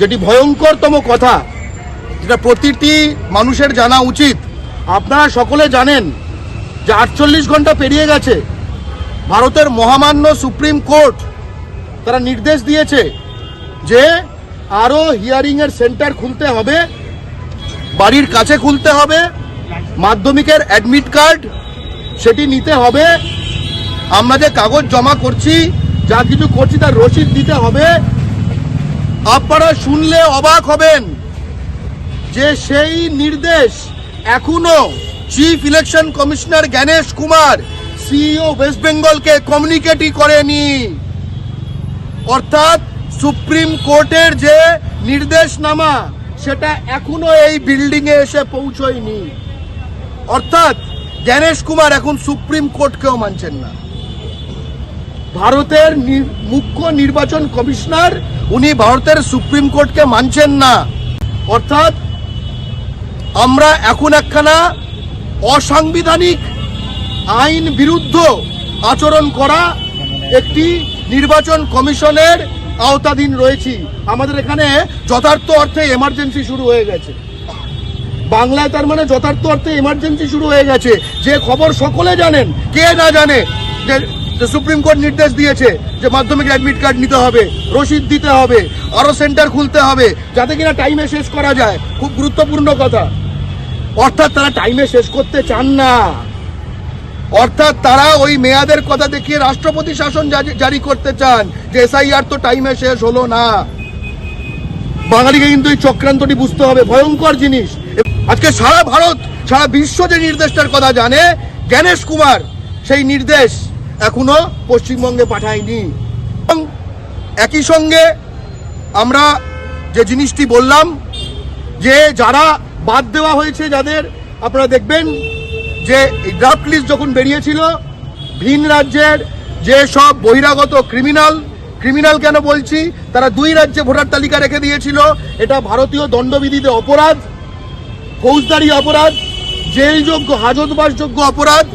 যেটি ভয়ঙ্করতম কথা, যেটা প্রতিটি মানুষের জানা উচিত। আপনারা সকলে জানেন যে আটচল্লিশ ঘণ্টা পেরিয়ে গেছে। ভারতের মহামান্য সুপ্রিম কোর্ট তারা নির্দেশ দিয়েছে যে আরও হিয়ারিংয়ের সেন্টার খুলতে হবে, বাড়ির কাছে খুলতে হবে, মাধ্যমিকের অ্যাডমিট কার্ড সেটি নিতে হবে। আমরা যে কাগজ জমা করছি, যা কিছু করছি তার রসিদ দিতে হবে। আপনারা শুনলে অবাক হবেন যে সেই নির্দেশ এখনও chief election commissioner Gyanesh Kumar CEO west বেঙ্গলকে কমিউনিকেটই করেনি। অর্থাৎ সুপ্রিম কোর্টের যে নির্দেশনামা, সেটা এখনও এই বিল্ডিং এ এসে পৌঁছয়নি। অর্থাৎ জ্ঞানেশ কুমার এখন সুপ্রিম কোর্টকেও মানছেন না। ভারতের মুখ্য নির্বাচন কমিশনার, উনি ভারতের সুপ্রিম কোর্টকে মানছেন না। অর্থাৎ, আমরা এখন একখানা অসাংবিধানিক আইন বিরুদ্ধ আচরণ করা একটি নির্বাচন কমিশনের আওতাধীন রয়েছি। আমাদের এখানে যথার্থ অর্থে এমার্জেন্সি শুরু হয়ে গেছে। বাংলায় তার মানে যথার্থ অর্থে এমার্জেন্সি শুরু হয়ে গেছে। যে খবর সকলে জানেন, কে না জানে যে যে সুপ্রিম কোর্ট নির্দেশ দিয়েছে যে মাধ্যমিক অ্যাডমিট কার্ড নিতে হবে, রসিদ দিতে হবে আরও সেন্টার খুলতে হবে, যাতে কিনা টাইমে শেষ করা যায়। খুব গুরুত্বপূর্ণ কথা। অর্থাৎ তারা টাইমে শেষ করতে চান না। অর্থাৎ তারা ওই মেয়াদের কথা দেখিয়ে রাষ্ট্রপতি শাসন জারি- জারি করতে চান যে এসআইআর তো টাইমে শেষ হলো না। বাঙালিকে কিন্তু এই চক্রান্তটি বুঝতে হবে। ভয়ঙ্কর জিনিস। আজকে সারা ভারত, সারা বিশ্ব যে নির্দেশটার কথা জানে, জ্ঞানেশ কুমার সেই নির্দেশ এখনও পশ্চিমবঙ্গে পাঠায়নি। এবং একই সঙ্গে আমরা যে জিনিসটি বললাম, যে যারা বাদ দেওয়া হয়েছে যাদের, আপনারা দেখবেন যে ড্রাফট লিস্ট যখন বেরিয়েছিল, ভিন রাজ্যের যে সব বহিরাগত ক্রিমিনাল ক্রিমিনাল কেন বলছি, তারা দুই রাজ্যে ভোটার তালিকা রেখে দিয়েছিল। এটা ভারতীয় দণ্ডবিধিতে অপরাধ, ফৌজদারি অপরাধ, জেলযোগ্য, হাজতবাসযোগ্য অপরাধ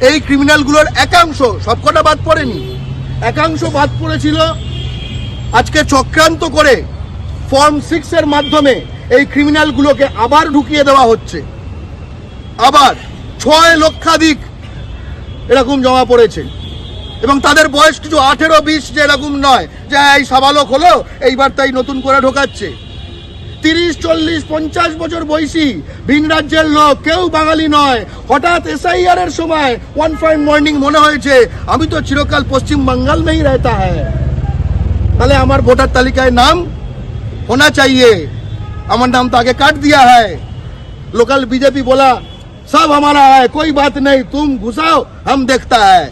এই ক্রিমিনালগুলোর একাংশ সবকটা বাদ পড়েনি। একাংশ বাদ পড়েছিল আজকে চক্রান্ত করে ফর্ম সিক্স এর মাধ্যমে এই ক্রিমিনালগুলোকে আবার ঢুকিয়ে দেওয়া হচ্ছে। আবার ছয় লক্ষাধিক এরকম জমা পড়েছে। এবং তাদের বয়স কিছু আঠেরো, বিশ যে এরকম নয়, যে এই সাবালক হলো, এইবার তাই নতুন করে ঢোকাচ্ছে। তিরিশ চল্লিশ পঞ্চাশ বছর বয়সী ভিন রাজ্যের লোক কেউ বাঙালি নয় হঠাৎ এসআইআর এর সময় ওয়ান ফাইন মর্নিং মনে হয়েছে আমি তো চিরকাল পশ্চিম বাঙ্গাল মেই रहता है তাহলে আমার ভোটার তালিকায় নাম होना चाहिए আমার नाम तो आगे काट दिया है लोकल बीजेपी बोला सब हमारा है कोई बात नहीं तुम घुसाओ हम देखता है